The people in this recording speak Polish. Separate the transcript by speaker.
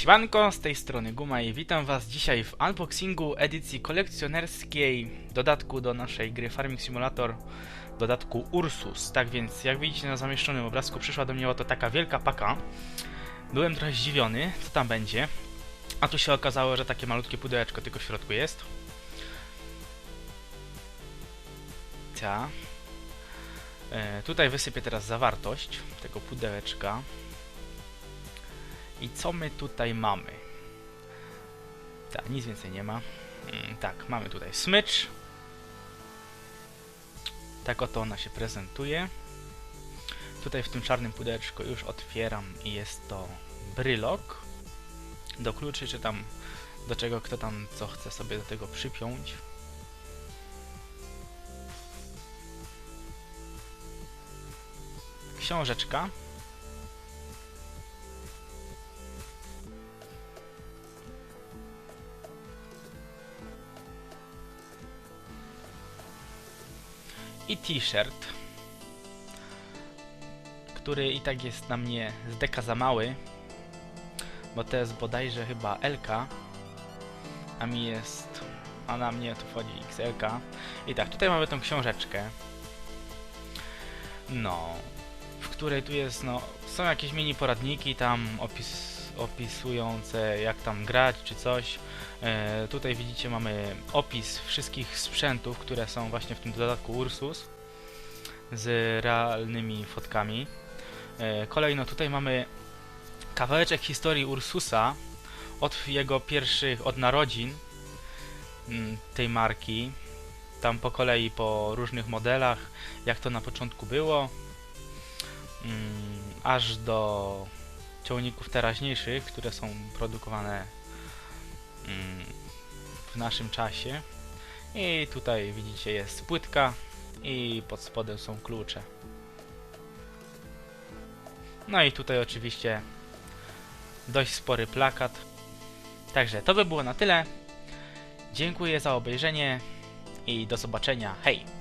Speaker 1: Siemanko, z tej strony Guma i witam was dzisiaj w unboxingu edycji kolekcjonerskiej dodatku do naszej gry Farming Simulator, dodatku Ursus. Tak więc, jak widzicie na zamieszczonym obrazku, przyszła do mnie oto taka wielka paka. Byłem trochę zdziwiony, co tam będzie, a tu się okazało, że takie malutkie pudełeczko tylko w środku jest. Ta. E, tutaj wysypię teraz zawartość tego pudełeczka. I co my tutaj mamy? Tak, nic więcej nie ma. Mm, tak, mamy tutaj smycz. Tak oto ona się prezentuje. Tutaj w tym czarnym pudełeczku już otwieram i jest to brylok do kluczy, czy tam do czego kto tam co chce sobie do tego przypiąć. Książeczka i t-shirt, który i tak jest na mnie z deka za mały, bo to jest bodajże chyba LK, a mi jest, a na mnie to wchodzi XLK. I tak, tutaj mamy tą książeczkę, no, w której tu jest, no, są jakieś mini poradniki tam opis, opisujące jak tam grać czy coś. E, tutaj widzicie mamy opis wszystkich sprzętów, które są właśnie w tym dodatku Ursus z realnymi fotkami. E, kolejno tutaj mamy kawałeczek historii Ursusa od jego pierwszych, od narodzin mm, tej marki. Tam po kolei po różnych modelach, jak to na początku było, mm, aż do ciągników teraźniejszych, które są produkowane mm, w naszym czasie. I tutaj widzicie jest płytka i pod spodem są klucze. No i tutaj oczywiście dość spory plakat. Także to by było na tyle. Dziękuję za obejrzenie i do zobaczenia. Hej!